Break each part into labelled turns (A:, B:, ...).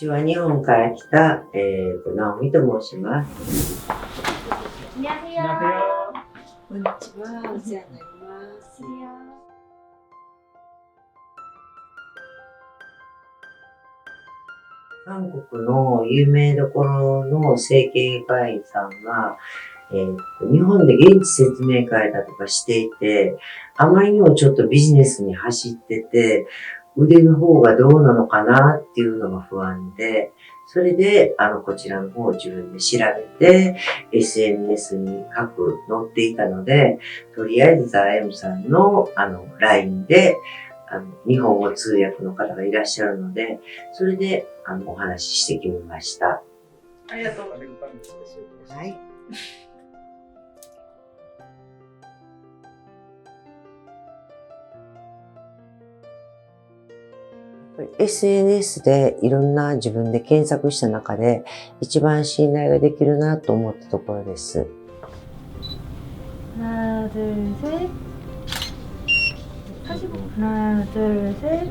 A: 私は日本から来た、えーと、と直美と申します。
B: こんにちは。お世話になります。
A: 韓国の有名どころの整形外科医さんが、えーと、日本で現地説明会だとかしていて、あまりにもちょっとビジネスに走ってて、腕の方がどうなのかなっていうのが不安で、それで、あの、こちらの方を自分で調べて、SNS に書く、載っていたので、とりあえずザ・エムさんの、あの、LINE で、あの、日本語通訳の方がいらっしゃるので、それで、あの、お話ししてきました。
C: ありがとうございます。
A: はい。SNS でいろんな自分で検索した中で一番信頼ができるなと思ったところです。
C: 하나, 둘, 셋. 45. 하나, 둘, 셋.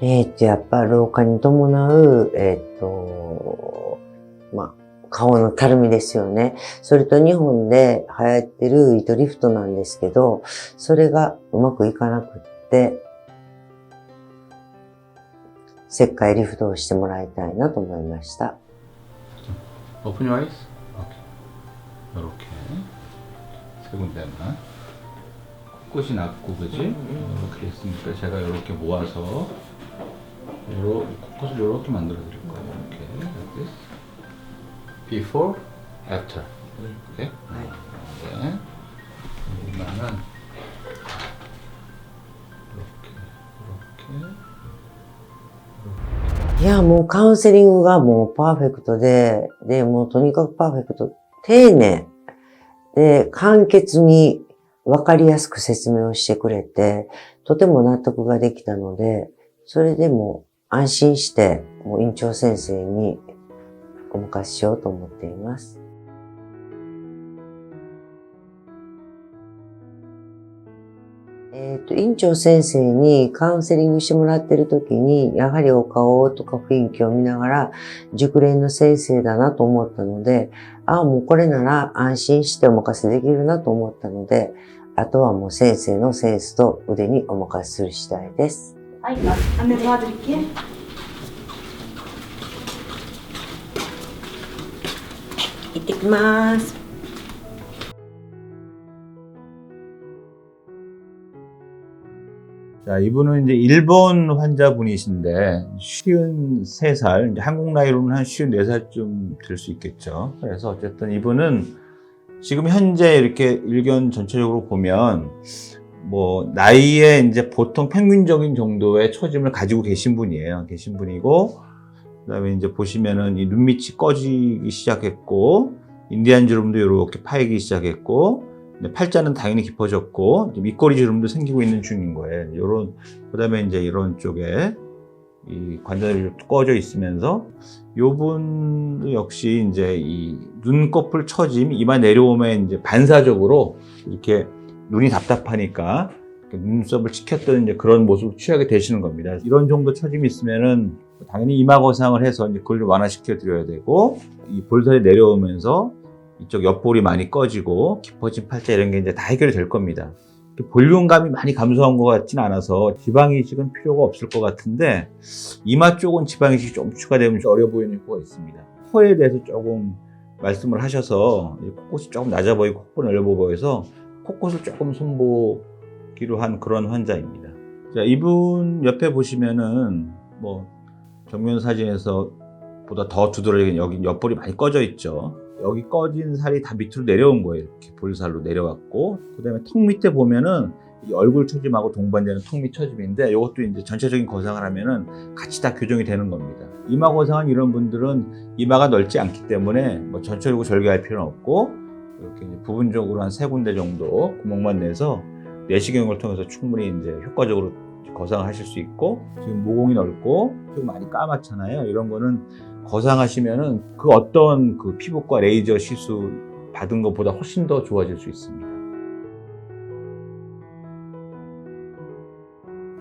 A: えーっと、やっぱ老化に伴う、えーっと、まあ、 顔のたるみですよね。それと日本で流行ってる糸リフトなんですけど、それがうまくいかなくって、切開リフトをしてもらいたいなと思いました。
D: 오픈 your eyes. 오케이. 이렇게 세 군데만. 코끝이 낮고 그지? 이렇게 있으니까 제가 이렇게 모아서 요러 코끝을 이렇게 만들어 드릴 거예요. 이렇게 like this. Before, after. 오케이. 네. 이만한 이렇게 이렇게.
A: いや、もうカウンセリングがもうパーフェクトで、で、もうとにかくパーフェクト、丁寧で、簡潔にわかりやすく説明をしてくれて、とても納得ができたので、それでもう安心して、もう院長先生に お任せしようと思っています。えっ、と、院長先生にカウンセリングしてもらってる時に、やはりお顔とか雰囲気を見ながら、熟練の先生だなと思ったので、ああ、もうこれなら安心してお任せできるなと思ったので、あとはもう先生のセンスと腕にお任せする次第です。
C: 아, 이 거 안내 도와드릴게.
A: 이ってきます。
D: 자, 이분은 이제 일본 환자분이신데, 53살, 이제 한국 나이로는 한 54살쯤 될 수 있겠죠. 그래서 어쨌든 이분은 지금 현재 이렇게 일견 전체적으로 보면, 뭐, 나이에 이제 보통 평균적인 정도의 처짐을 가지고 계신 분이에요. 계신 분이고, 그 다음에 이제 보시면은 이 눈밑이 꺼지기 시작했고, 인디안 주름도 이렇게 파이기 시작했고, 팔자는 당연히 깊어졌고 밑거리 주름도 생기고 있는 중인 거예요. 이런 그다음에 이제 이런 쪽에 이 관절이 꺼져 있으면서 요분 역시 이제 이 눈꺼풀 처짐 이마 내려오면 이제 반사적으로 이렇게 눈이 답답하니까 눈썹을 치켰던 이제 그런 모습을 취하게 되시는 겁니다. 이런 정도 처짐이 있으면은 당연히 이마 거상을 해서 이제 그걸 좀 완화시켜 드려야 되고 이 볼살이 내려오면서 이쪽 옆볼이 많이 꺼지고 깊어진 팔자 이런 게 이제 다 해결이 될 겁니다. 볼륨감이 많이 감소한 것 같진 않아서 지방 이식은 필요가 없을 것 같은데 이마 쪽은 지방 이식이 좀 추가되면 좀 어려 보이는 효과가 있습니다. 코에 대해서 조금 말씀을 하셔서 이 코끝이 조금 낮아 보이고 코끝 넓어 보여서 코끝을 조금 손보기로 한 그런 환자입니다. 자, 이분 옆에 보시면은 뭐 정면 사진에서 보다 더 두드러지게 여기 옆볼이 많이 꺼져 있죠. 여기 꺼진 살이 다 밑으로 내려온 거예요. 이렇게 볼살로 내려왔고, 그 다음에 턱 밑에 보면은 이 얼굴 처짐하고 동반되는 턱 밑 처짐인데 이것도 이제 전체적인 거상을 하면은 같이 다 교정이 되는 겁니다. 이마 거상한 이런 분들은 이마가 넓지 않기 때문에 뭐 전체적으로 절개할 필요는 없고 이렇게 부분적으로 한 세 군데 정도 구멍만 내서 내시경을 통해서 충분히 이제 효과적으로 거상을 하실 수 있고 지금 모공이 넓고 지금 많이 까맣잖아요. 이런 거는 거상하시면은 그 어떤 그 피부과 레이저 시술 받은 것보다 훨씬 더 좋아질 수 있습니다.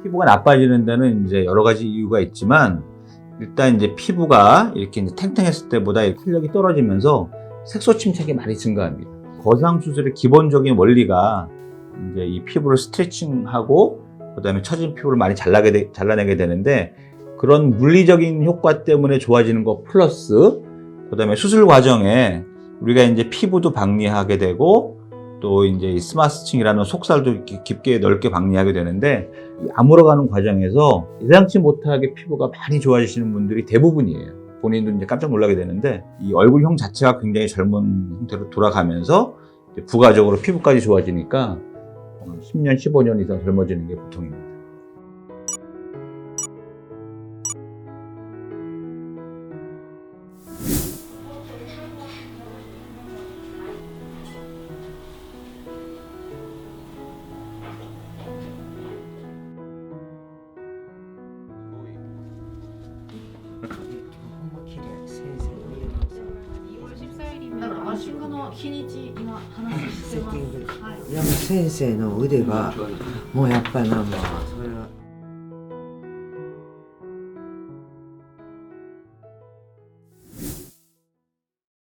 D: 피부가 나빠지는 데는 이제 여러 가지 이유가 있지만 일단 이제 피부가 이렇게 이제 탱탱했을 때보다 이 탄력이 떨어지면서 색소 침착이 많이 증가합니다. 거상 수술의 기본적인 원리가 이제 이 피부를 스트레칭하고 그다음에 처진 피부를 많이 잘라게 되- 잘라내게 되는데 그런 물리적인 효과 때문에 좋아지는 거 플러스 그다음에 수술 과정에 우리가 이제 피부도 박리하게 되고 또 이제 이 스마스층이라는 속살도 깊게 넓게 박리하게 되는데 이 아물어가는 과정에서 예상치 못하게 피부가 많이 좋아지시는 분들이 대부분이에요. 본인도 이제 깜짝 놀라게 되는데 이 얼굴형 자체가 굉장히 젊은 형태로 돌아가면서 부가적으로 피부까지 좋아지니까 10년, 15년 이상 젊어지는 게 보통입니다.
C: 아, 친구の日にち今話してます。
A: 先生の腕はもうやっぱりなんか